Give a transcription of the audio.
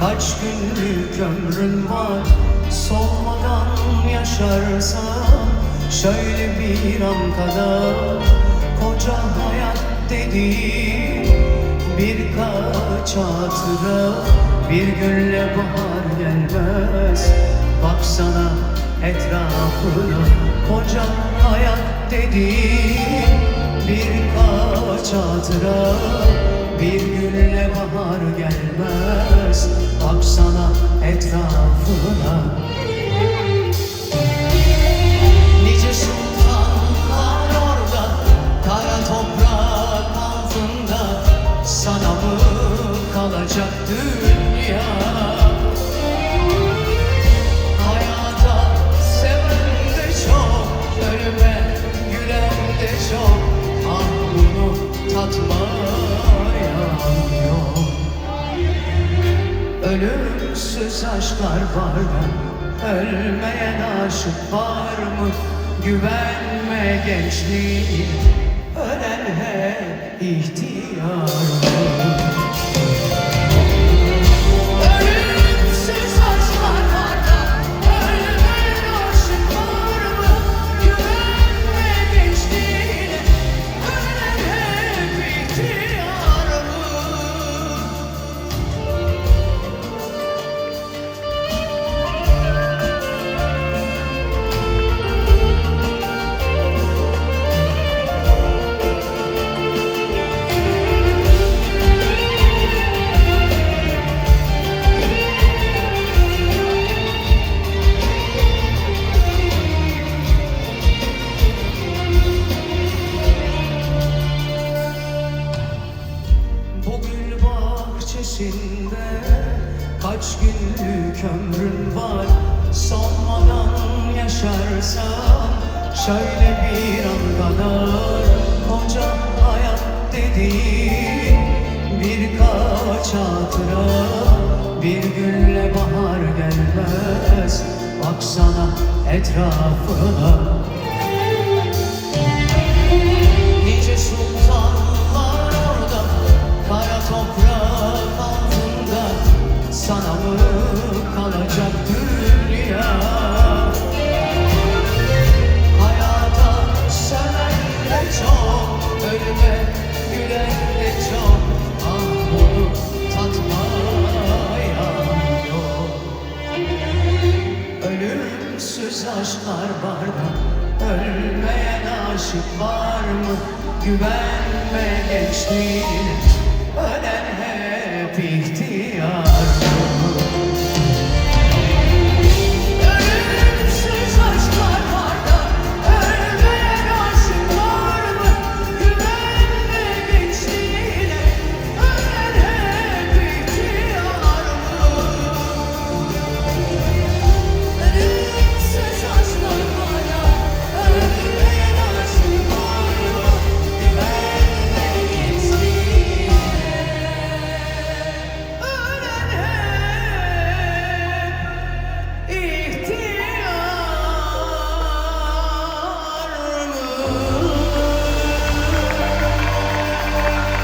Kaç günlük ömrün var? Solmadan yaşarsan Şöyle bir an kadar Koca hayat dediğin Birkaç hatıra Bir günle bahar gelmez. Baksana etrafına Koca hayat dediğin Birkaç hatıra Bir günle bahar gelmez Baksana etrafına. Nice sultanlar orada Kara toprak altında. Sana mı kalacak dünya? Hayata yok Ölümsüz aşklar var da Ölmeyen aşık var mı? Güvenme gençliğin Ölen hep ihtiyar Ölümsüz bahçesinde kaç günlük ömrün var? Solmadan yaşarsan şöyle bir an kadar Koca hayat dediğin birkaç hatıra Bir günle bahar gelmez. Baksana etrafına Aşık var mı? Güvenme gençliğine Ölen hep ihtiyar